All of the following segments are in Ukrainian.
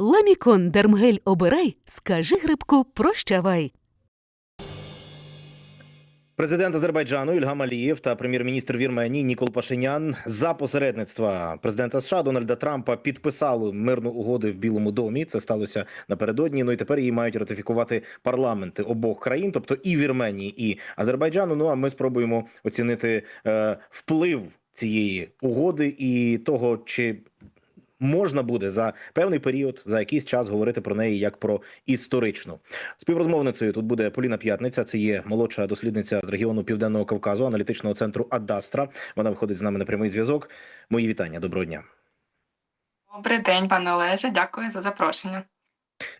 Ламікон Дермгель обирай, скажи грибку прощавай. Президент Азербайджану Ільгам Алієв та прем'єр-міністр Вірменії Нікол Пашинян за посередництва президента США Дональда Трампа підписали мирну угоду в Білому домі. Це сталося напередодні. Ну і тепер її мають ратифікувати парламенти обох країн, тобто і Вірменії, і Азербайджану. Ну а ми спробуємо оцінити е, вплив цієї угоди і того, чи можна буде за певний період, за якийсь час говорити про неї як про історичну. Співрозмовницею тут буде Поліна П'ятниця. Це є молодша дослідниця з регіону Південного Кавказу, аналітичного центру Адастра. Вона виходить з нами на прямий зв'язок. Мої вітання. Доброго дня. Добрий день, пане Олеже. Дякую за запрошення.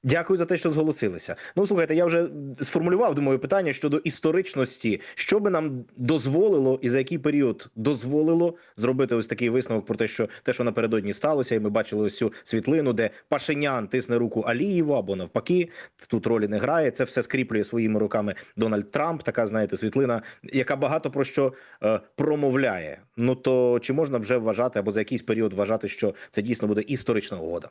Дякую за те, що зголосилися. Ну слухайте, я вже сформулював думаю питання щодо історичності, що би нам дозволило і за який період дозволило зробити ось такий висновок про те, що те, що напередодні сталося, і ми бачили ось цю світлину, де Пашинян тисне руку Алієву або навпаки, тут ролі не грає. Це все скріплює своїми руками Дональд Трамп. Така знаєте, світлина, яка багато про що е, промовляє. Ну то чи можна вже вважати або за якийсь період вважати, що це дійсно буде історична угода?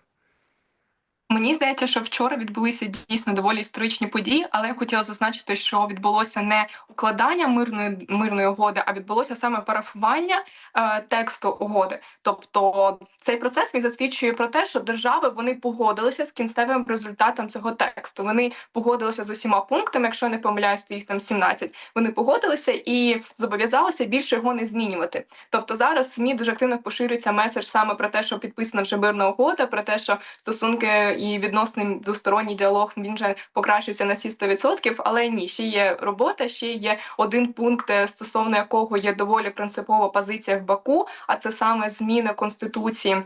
Мені здається, що вчора відбулися дійсно доволі історичні події, але я хотіла зазначити, що відбулося не укладання мирної мирної угоди, а відбулося саме парафування е, тексту угоди. Тобто цей процес він засвідчує про те, що держави вони погодилися з кінцевим результатом цього тексту. Вони погодилися з усіма пунктами. Якщо не помиляюсь, то їх там 17. Вони погодилися і зобов'язалися більше його не змінювати. Тобто зараз СМІ дуже активно поширюється меседж саме про те, що підписана вже мирна угода, про те, що стосунки і відносний двосторонній діалог він же покращився на всі 100%, але ні, ще є робота, ще є один пункт, е, стосовно якого є доволі принципова позиція в Баку, а це саме зміни конституції.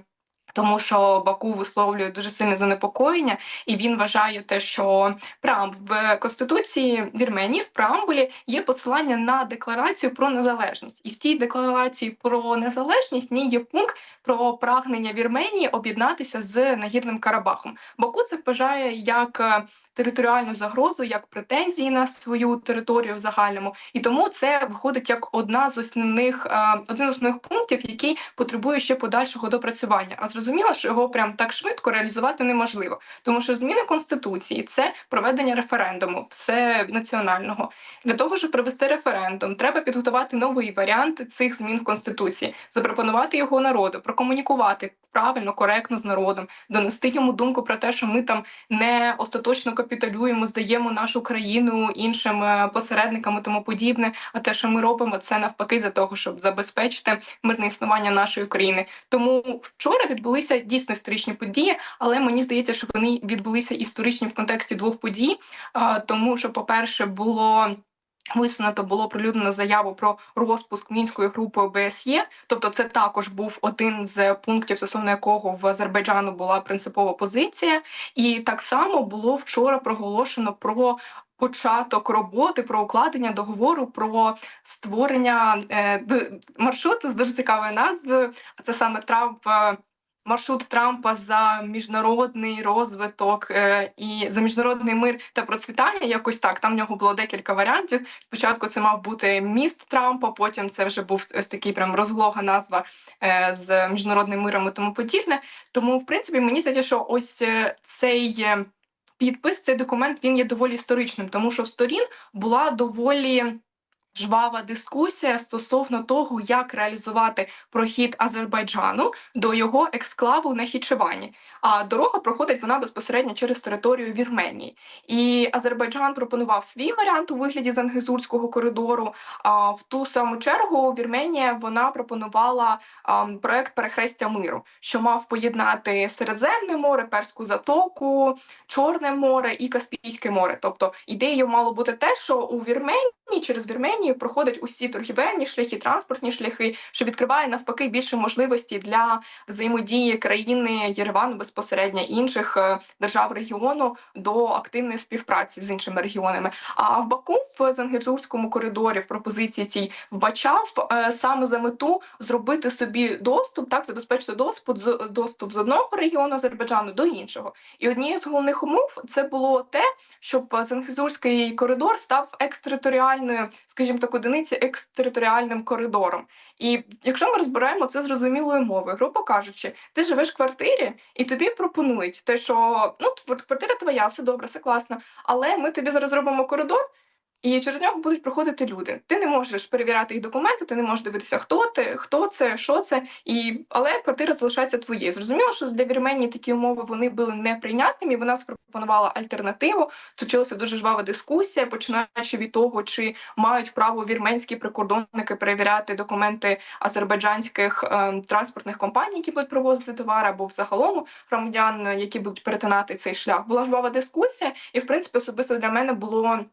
Тому що Баку висловлює дуже сильне занепокоєння, і він вважає те, що прям в конституції Вірменії в преамбулі є посилання на декларацію про незалежність, і в тій декларації про незалежність ні є пункт про прагнення Вірменії об'єднатися з нагірним Карабахом. Баку це вважає як е, територіальну загрозу, як претензії на свою територію в загальному, і тому це виходить як одна з основних е, один з основних пунктів, який потребує ще подальшого допрацювання. А зрозуміло, що його прям так швидко реалізувати неможливо, тому що зміни конституції це проведення референдуму, все національного. Для того щоб провести референдум, треба підготувати новий варіант цих змін в конституції, запропонувати його народу, прокомунікувати правильно, коректно з народом, донести йому думку про те, що ми там не остаточно капітулюємо, здаємо нашу країну іншим е, посередникам і тому подібне. А те, що ми робимо, це навпаки за того, щоб забезпечити мирне існування нашої країни. Тому вчора відбулися дійсно історичні події, але мені здається, що вони відбулися історичні в контексті двох подій, тому що, по-перше, було. Висунуто було прилюднено заяву про розпуск мінської групи ОБСЄ. Тобто, це також був один з пунктів, стосовно якого в Азербайджану була принципова позиція, і так само було вчора проголошено про. Початок роботи про укладення договору про створення е, маршруту з дуже цікавою назвою. Це саме Трамп е, маршрут Трампа за міжнародний розвиток е, і за міжнародний мир та процвітання. Якось так. Там в нього було декілька варіантів. Спочатку це мав бути міст Трампа, потім це вже був ось такий прям розлога назва е, з міжнародним миром і тому подібне. Тому, в принципі, мені здається, що ось е, цей. Підпис цей документ він є доволі історичним, тому що в сторін була доволі жвава дискусія стосовно того, як реалізувати прохід Азербайджану до його ексклаву на Хічевані. А дорога проходить вона безпосередньо через територію Вірменії. І Азербайджан пропонував свій варіант у вигляді Зангезурського коридору. А в ту саму чергу Вірменія вона пропонувала проект перехрестя миру, що мав поєднати Середземне море, Перську затоку, Чорне море і Каспійське море. Тобто ідеєю мало бути те, що у Вірменії через Вірменію проходять усі торгівельні шляхи, транспортні шляхи, що відкриває навпаки більше можливості для взаємодії країни Єревану безпосередньо інших е, держав регіону до активної співпраці з іншими регіонами. А в Баку в Зангезурському коридорі в пропозиції цій вбачав е, саме за мету зробити собі доступ, так забезпечити доступ доступ з одного регіону Азербайджану до іншого. І однією з головних умов це було те, щоб Зангезурський коридор став екстериторіальним територіальною, скажімо так, одиниці екстериторіальним коридором. І якщо ми розбираємо це зрозумілою мовою, грубо кажучи, ти живеш в квартирі, і тобі пропонують те, що ну квартира твоя, все добре, все класно, але ми тобі зараз робимо коридор. І через нього будуть проходити люди. Ти не можеш перевіряти їх документи, ти не можеш дивитися, хто ти, хто це, що це, і але квартира залишається твоєю. Зрозуміло, що для Вірменії такі умови вони були неприйнятними. Вона запропонувала альтернативу. Точилася дуже жвава дискусія, починаючи від того, чи мають право вірменські прикордонники перевіряти документи азербайджанських е, транспортних компаній, які будуть провозити товари, або взагалом громадян, які будуть перетинати цей шлях. Була жвава дискусія, і в принципі особисто для мене було.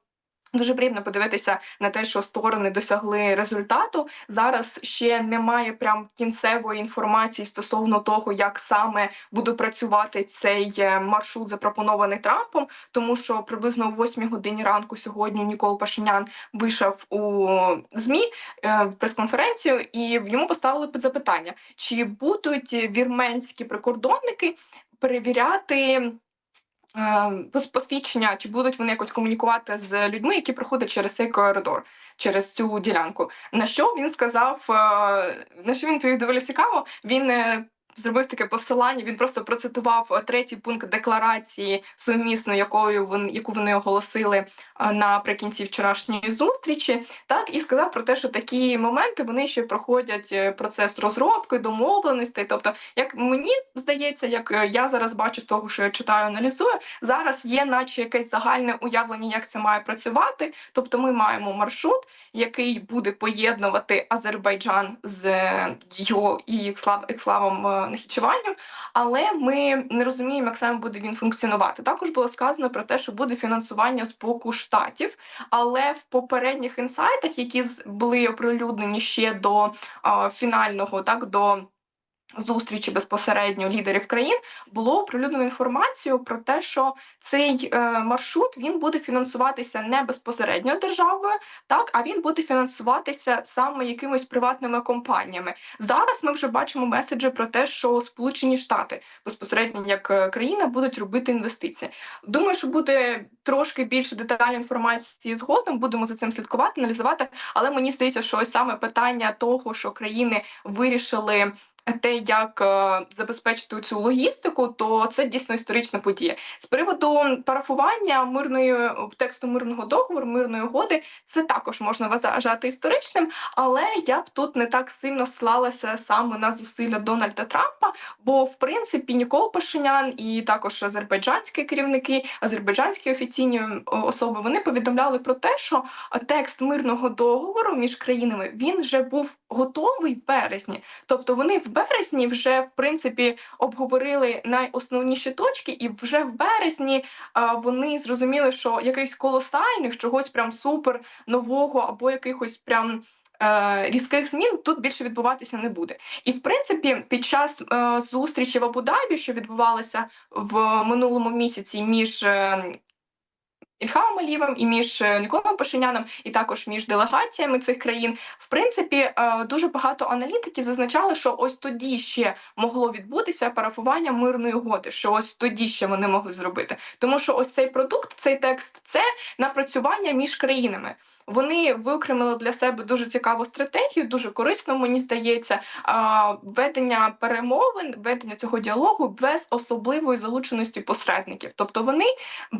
Дуже приємно подивитися на те, що сторони досягли результату. Зараз ще немає прям кінцевої інформації стосовно того, як саме буде працювати цей е, маршрут, запропонований Трампом, тому що приблизно о 8 годині ранку сьогодні Нікол Пашинян вийшов у змі е, в прес-конференцію, і йому поставили запитання, чи будуть вірменські прикордонники перевіряти. Е, пос- посвідчення, чи будуть вони якось комунікувати з людьми, які проходять через цей коридор, через цю ділянку. На що він сказав, е, на що він відповів доволі цікаво. Він е, зробив таке посилання. Він просто процитував е, третій пункт декларації сумісно, якою вони яку вони оголосили е, наприкінці вчорашньої зустрічі, так і сказав про те, що такі моменти вони ще проходять е, процес розробки, домовленостей. Тобто, як мені здається, як я зараз бачу з того, що я читаю, аналізую, зараз є, наче якесь загальне уявлення, як це має працювати. Тобто, ми маємо маршрут, який буде поєднувати Азербайджан з його і ексклав, е, але ми не розуміємо, як саме буде він функціонувати. Також було сказано про те, що буде фінансування з боку штатів, але в попередніх інсайтах, які були оприлюднені ще до а, фінального, так до. Зустрічі безпосередньо лідерів країн було оприлюднено інформацію про те, що цей е, маршрут він буде фінансуватися не безпосередньо державою, так а він буде фінансуватися саме якимись приватними компаніями. Зараз ми вже бачимо меседжі про те, що Сполучені Штати безпосередньо як е, країна будуть робити інвестиції. Думаю, що буде трошки більше детальної інформації згодом. Будемо за цим слідкувати, аналізувати. Але мені здається, що саме питання того, що країни вирішили. Те, як е, забезпечити цю логістику, то це дійсно історична подія. З приводу парафування мирної тексту мирного договору, мирної угоди, це також можна вважати історичним, але я б тут не так сильно склалася саме на зусилля Дональда Трампа, бо в принципі Нікол Пашинян і також азербайджанські керівники, азербайджанські офіційні особи вони повідомляли про те, що текст мирного договору між країнами він вже був готовий в березні. Тобто вони в березні вже в принципі обговорили найосновніші точки, і вже в березні а, вони зрозуміли, що якихось колосальних чогось прям супер нового або якихось прям. е, Різких змін тут більше відбуватися не буде, і в принципі, під час е, зустрічі в Абу-Дабі, що відбувалася в минулому місяці між е, Ільхамом Алієвим і між е, Ніколом Пашиняном, і також між делегаціями цих країн, в принципі, е, дуже багато аналітиків зазначали, що ось тоді ще могло відбутися парафування мирної угоди, що ось тоді ще вони могли зробити. Тому що ось цей продукт, цей текст, це напрацювання між країнами. Вони виокремили для себе дуже цікаву стратегію, дуже корисно, мені здається, ведення перемовин, ведення цього діалогу без особливої залученості посередників. Тобто вони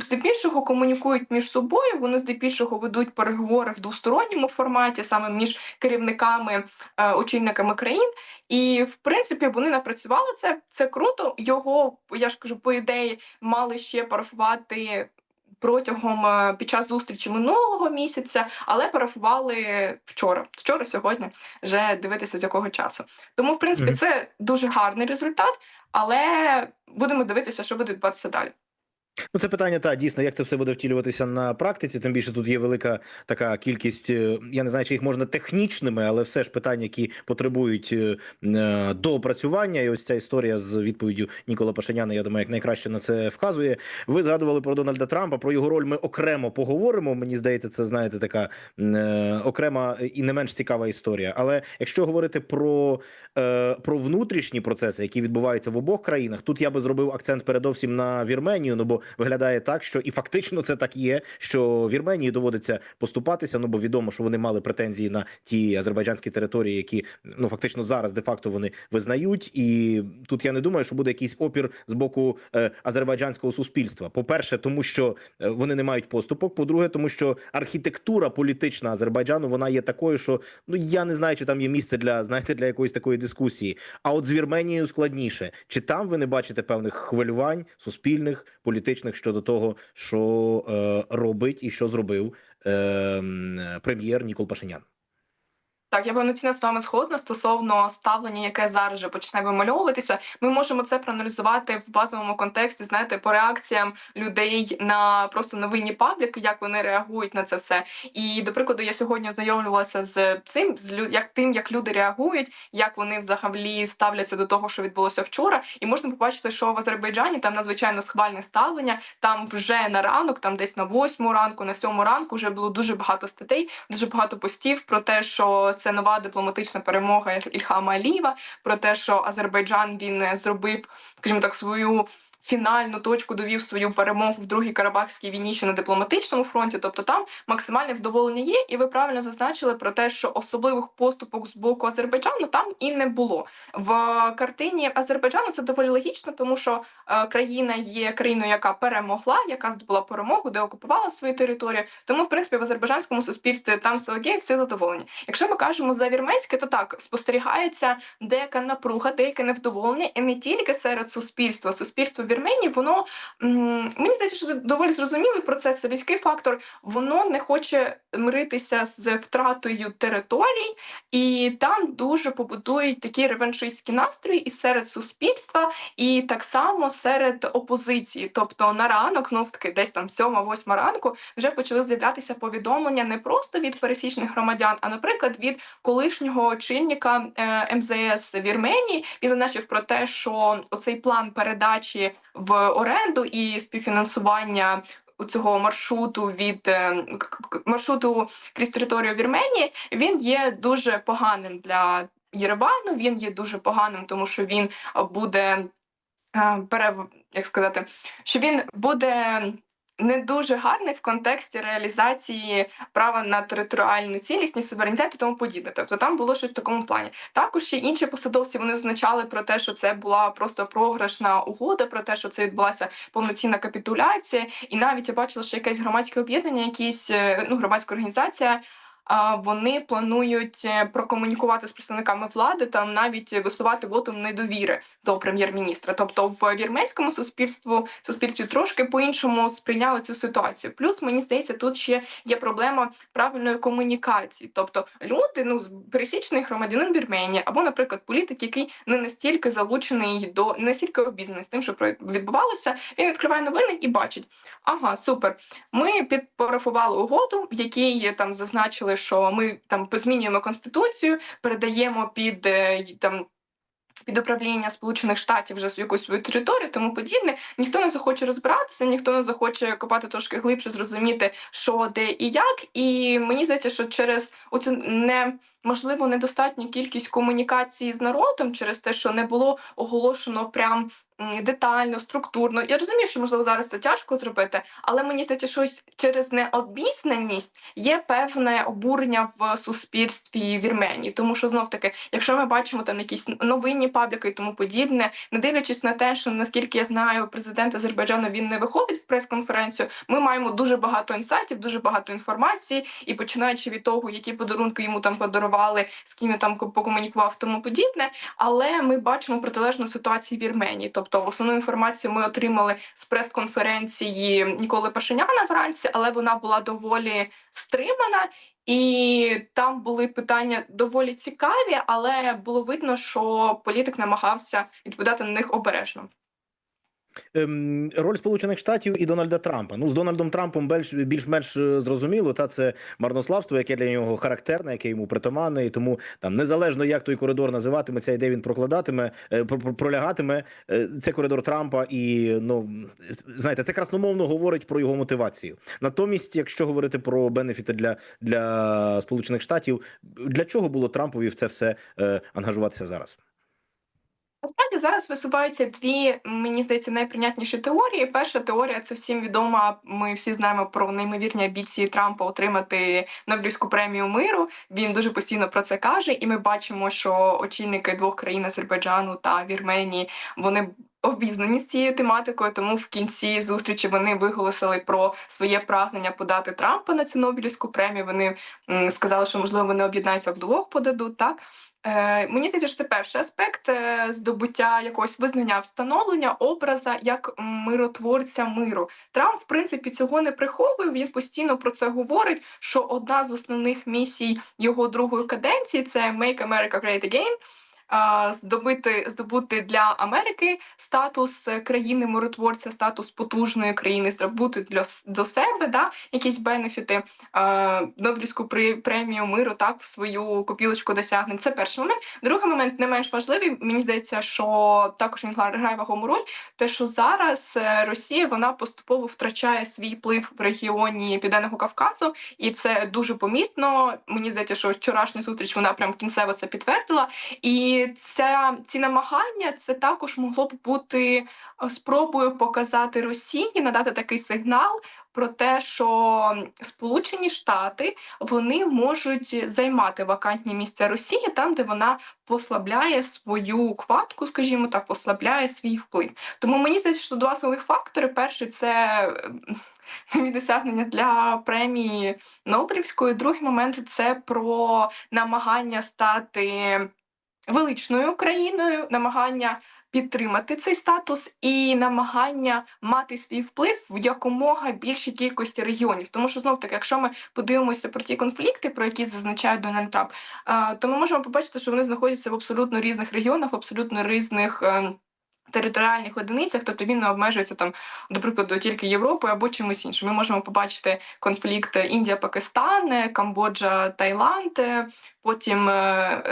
здебільшого комунікують між собою, вони здебільшого ведуть переговори в двосторонньому форматі, саме між керівниками, е, очільниками країн. І в принципі вони напрацювали це. Це круто. Його я ж кажу, по ідеї мали ще парафувати. Протягом е, під час зустрічі минулого місяця, але парафували вчора. Вчора, сьогодні вже дивитися з якого часу. Тому, в принципі, це дуже гарний результат, але будемо дивитися, що буде відбуватися далі. Ну, це питання, та дійсно, як це все буде втілюватися на практиці. Тим більше тут є велика така кількість. е, Я не знаю, чи їх можна технічними, але все ж питання, які потребують е, е, доопрацювання. І ось ця історія з відповіддю Нікола Пашиняна, я думаю, як найкраще на це вказує. Ви згадували про Дональда Трампа. Про його роль ми окремо поговоримо. Мені здається, це знаєте, така окрема і не менш цікава історія. Але якщо говорити про, про внутрішні процеси, які відбуваються в обох країнах, тут я би зробив акцент передовсім на Вірменію. Ну бо виглядає так, що і фактично це так є, що Вірменії доводиться поступатися. Ну бо відомо, що вони мали претензії на ті азербайджанські території, які ну фактично зараз де факто вони визнають. І тут я не думаю, що буде якийсь опір з боку е, азербайджанського суспільства. По перше, тому що е, вони не мають поступок. По-друге, тому що архітектура політична Азербайджану вона є такою, що ну я не знаю, чи там є місце для знаєте для якоїсь такої дискусії. А от з Вірменією складніше. Чи там ви не бачите певних хвилювань суспільних, політичних щодо того, що е, робить і що зробив е, прем'єр Нікол Пашинян? Так, я повноцінно з вами згодна стосовно ставлення, яке зараз же починає вимальовуватися. Ми можемо це проаналізувати в базовому контексті, знаєте, по реакціям людей на просто новинні пабліки, як вони реагують на це все. І до прикладу, я сьогодні ознайомлювалася з цим, з як тим, як люди реагують, як вони взагалі ставляться до того, що відбулося вчора. І можна побачити, що в Азербайджані там надзвичайно схвальне ставлення. Там вже на ранок, там десь на восьму ранку, на сьому ранку, вже було дуже багато статей, дуже багато постів про те, що це нова дипломатична перемога Ільхама Алієва, про те, що Азербайджан він е, зробив, скажімо так, свою. Фінальну точку довів свою перемогу в другій Карабахській війні ще на дипломатичному фронті. Тобто там максимальне вдоволення є, і ви правильно зазначили про те, що особливих поступок з боку Азербайджану там і не було. В картині Азербайджану це доволі логічно, тому що е, країна є країною, яка перемогла, яка здобула перемогу, де окупувала свою територію. Тому, в принципі, в азербайджанському суспільстві там все окей, всі задоволені. Якщо ми кажемо за вірменське, то так спостерігається деяка напруга, деяке невдоволення, і не тільки серед суспільства. Суспільство в Вірменії, воно мені здається, що це доволі зрозумілий процес. Це людський фактор. Воно не хоче миритися з втратою територій, і там дуже побудують такі реваншистські настрої і серед суспільства, і так само серед опозиції. Тобто на ранок, знов таки, десь там сьома-восьма ранку, вже почали з'являтися повідомлення не просто від пересічних громадян, а наприклад від колишнього очільника е, МЗС Вірменії. Він зазначив про те, що оцей план передачі в оренду і співфінансування. у Цього маршруту від е, маршруту крізь територію Вірменії він є дуже поганим для Єревану. Він є дуже поганим, тому що він буде е, перев... як сказати, що він буде не дуже гарний в контексті реалізації права на територіальну цілісність, суверенітет і тому подібне. Тобто там було щось в такому плані. Також ще інші посадовці вони зазначали про те, що це була просто програшна угода, про те, що це відбулася повноцінна капітуляція, і навіть я бачила, що якесь громадське об'єднання, якісь е, ну громадська організація. Вони планують е, прокомунікувати з представниками влади, там навіть висувати вотум недовіри до прем'єр-міністра. Тобто в вірменському суспільству суспільстві трошки по-іншому сприйняли цю ситуацію. Плюс мені здається, тут ще є проблема правильної комунікації. Тобто люди, ну пересічний громадянин Вірменії, або, наприклад, політик, який не настільки залучений до не настільки обізнаний з тим, що відбувалося, він відкриває новини і бачить: ага, супер. Ми підпарафували угоду, в якій там зазначили, що ми там змінюємо конституцію, передаємо під е, там. Під управління Сполучених Штатів вже якусь свою територію, тому подібне. Ніхто не захоче розбиратися, ніхто не захоче копати трошки глибше, зрозуміти, що де і як. І мені здається, що через оцю не можливо недостатню кількість комунікації з народом, через те, що не було оголошено прям детально, структурно. Я розумію, що можливо зараз це тяжко зробити, але мені здається, що через необізнаність є певне обурення в суспільстві Вірменії. Тому що знов таки, якщо ми бачимо там якісь новинні пабліки і тому подібне, не дивлячись на те, що наскільки я знаю, президент Азербайджану він не виходить в прес-конференцію. Ми маємо дуже багато інсайтів, дуже багато інформації, і починаючи від того, які подарунки йому там подарували, з ким він там покомунікував, тому подібне. Але ми бачимо протилежну ситуацію в Вірменії. Тобто, основну інформацію ми отримали з прес-конференції Ніколи Пашиняна вранці, але вона була доволі стримана. І там були питання доволі цікаві, але було видно, що політик намагався відповідати на них обережно. Ем, роль Сполучених Штатів і Дональда Трампа. Ну з Дональдом Трампом більш більш-менш е, зрозуміло. Та це марнославство, яке для нього характерне, яке йому притаманне, і тому там незалежно як той коридор називатиметься, і де він прокладатиме, е, про- про- пролягатиме. е, Це коридор Трампа, і ну знаєте, це красномовно говорить про його мотивацію. Натомість, якщо говорити про бенефіти для, для Сполучених Штатів, для чого було Трампові в це все е, ангажуватися зараз? Насправді зараз висуваються дві, мені здається, найприйнятніші теорії. Перша теорія це всім відома. Ми всі знаємо про неймовірні амбіції Трампа отримати Нобелівську премію миру. Він дуже постійно про це каже, і ми бачимо, що очільники двох країн Азербайджану та Вірменії вони. Обізнані з цією тематикою, тому в кінці зустрічі вони виголосили про своє прагнення подати Трампа на цю Нобелівську премію. Вони сказали, що можливо вони об'єднаються вдвох подадуть так. Е, мені здається, що це перший аспект е, здобуття якогось визнання встановлення образа як миротворця миру. Трамп, в принципі, цього не приховує. Він постійно про це говорить. Що одна з основних місій його другої каденції це «Make America Great Again», здобути здобути для Америки статус е, країни миротворця, статус потужної країни, здобути для до себе да, якісь бенефіти, Нобелівську премію миру так в свою копілочку досягнень. Це перший момент. Другий момент не менш важливий. Мені здається, що також він гра- грає вагому роль. Те, що зараз е, Росія вона поступово втрачає свій вплив в регіоні Південного Кавказу, і це дуже помітно. Мені здається, що вчорашня зустріч вона прям кінцево це підтвердила. І ця ці намагання це також могло б бути е, спробою показати Росії, надати такий сигнал про те, що Сполучені Штати вони можуть займати вакантні місця Росії там, де вона послабляє свою хватку, скажімо так, послабляє свій вплив. Тому мені здається, що два основних фактори: перший це е, мій досягнення для премії Нобелівської. Другий момент це про намагання стати величною країною, намагання підтримати цей статус і намагання мати свій вплив в якомога більшій кількості регіонів. Тому що знов таки, якщо ми подивимося про ті конфлікти, про які зазначає Дональд Трамп, е, то ми можемо побачити, що вони знаходяться в абсолютно різних регіонах, в абсолютно різних. Територіальних одиницях, тобто він не обмежується там, до прикладу, тільки Європою або чимось іншим. Ми можемо побачити конфлікт Індія-Пакистан, е, Камбоджа, Таїланд, е, потім е,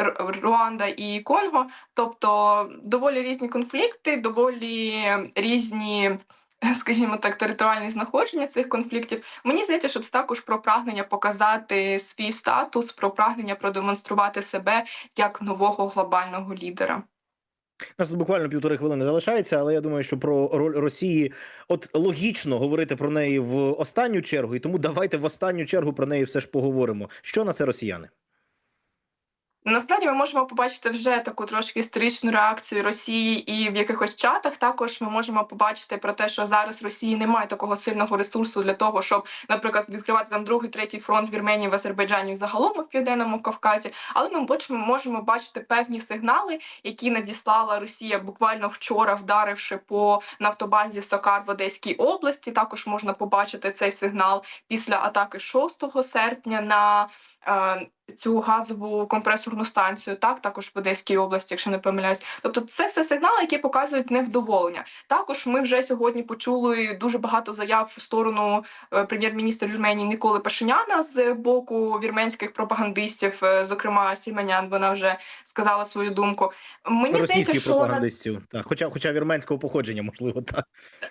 Руанда і Конго. Тобто доволі різні конфлікти, доволі різні. Скажімо так, територіальні знаходження цих конфліктів. Мені здається, що це також про прагнення показати свій статус, про прагнення продемонструвати себе як нового глобального лідера. У Нас буквально півтори хвилини залишається, але я думаю, що про роль Росії от логічно говорити про неї в останню чергу, і тому давайте в останню чергу про неї все ж поговоримо. Що на це росіяни? Насправді ми можемо побачити вже таку трошки історичну реакцію Росії, і в якихось чатах також ми можемо побачити про те, що зараз Росії немає такого сильного ресурсу для того, щоб, наприклад, відкривати там другий, третій фронт в Вірменії, в Азербайджані, загалом в південному Кавказі. Але ми бачимо, можемо бачити певні сигнали, які надіслала Росія буквально вчора, вдаривши по нафтобазі Сокар в Одеській області. Також можна побачити цей сигнал після атаки 6 серпня на е, цю газову компресорну станцію, так також в Одеській області, якщо не помиляюсь. Тобто, це все сигнали, які показують невдоволення. Також ми вже сьогодні почули дуже багато заяв в сторону е, прем'єр-міністра Вірменії Ніколи Пашиняна з боку вірменських пропагандистів. Е, Зокрема, Сіманян вона вже сказала свою думку. Мені здається, що пропагандистів, так, хоча, хоча вірменського походження, можливо, так.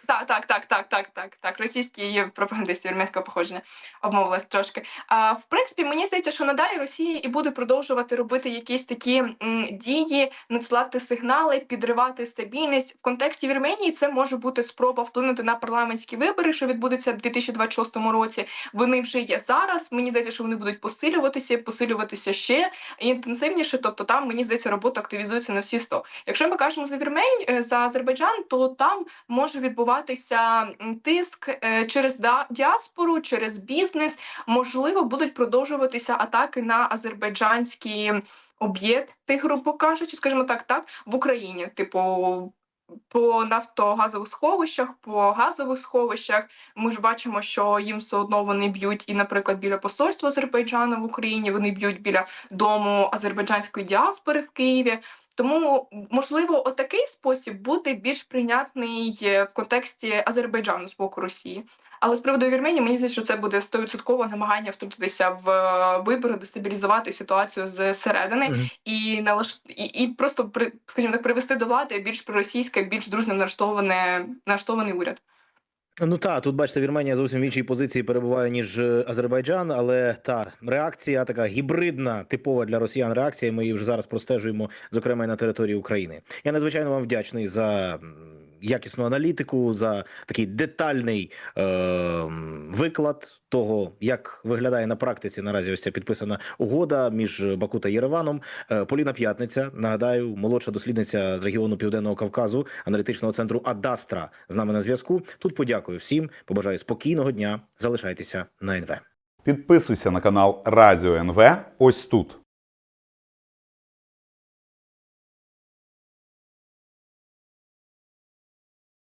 так, так, так, так, так, так, так. Російські є пропагандисти вірменського походження обмовилась трошки. А в принципі, мені здається, що надалі Росія і буде продовжувати робити якісь такі дії, надсилати сигнали, підривати стабільність в контексті Вірменії. Це може бути спроба вплинути на парламентські вибори, що відбудуться в 2026 році. Вони вже є зараз. Мені здається, що вони будуть посилюватися, посилюватися ще інтенсивніше. Тобто, там мені здається, робота активізується на всі 100. Якщо ми кажемо за Вірмень е, за Азербайджан, то там може відбуватися тиск е, через діаспору, через бізнес. Можливо, будуть продовжуватися атаки на азербайджанські об'єкти, грубо кажучи, скажімо так, так в Україні, типу. По нафтогазових сховищах, по газових сховищах ми ж бачимо, що їм все одно вони б'ють і, наприклад, біля посольства Азербайджану в Україні вони б'ють біля дому азербайджанської діаспори в Києві. Тому можливо, отакий спосіб буде більш прийнятний е, в контексті Азербайджану з боку Росії. Але з приводу Вірменії, мені здається, що це буде стовідсотково намагання втрутитися в е, вибори, дестабілізувати ситуацію зсередини Мгм. і налаш... і, і просто при, скажімо так, привести до влади більш проросійське, більш дружно налаштоване налаштований уряд. Ну та тут бачите, Вірменія зовсім в іншій позиції перебуває ніж е, Азербайджан, але та реакція така гібридна, типова для росіян реакція. Ми її вже зараз простежуємо, зокрема і на території України. Я надзвичайно вам вдячний за якісну аналітику, за такий детальний е, виклад того, як виглядає на практиці наразі ось ця підписана угода між Баку та Єреваном. Е, Поліна П'ятниця, нагадаю, молодша дослідниця з регіону Південного Кавказу, аналітичного центру Адастра з нами на зв'язку. Тут подякую всім, побажаю спокійного дня. Залишайтеся на НВ. Підписуйся на канал Радіо НВ ось тут.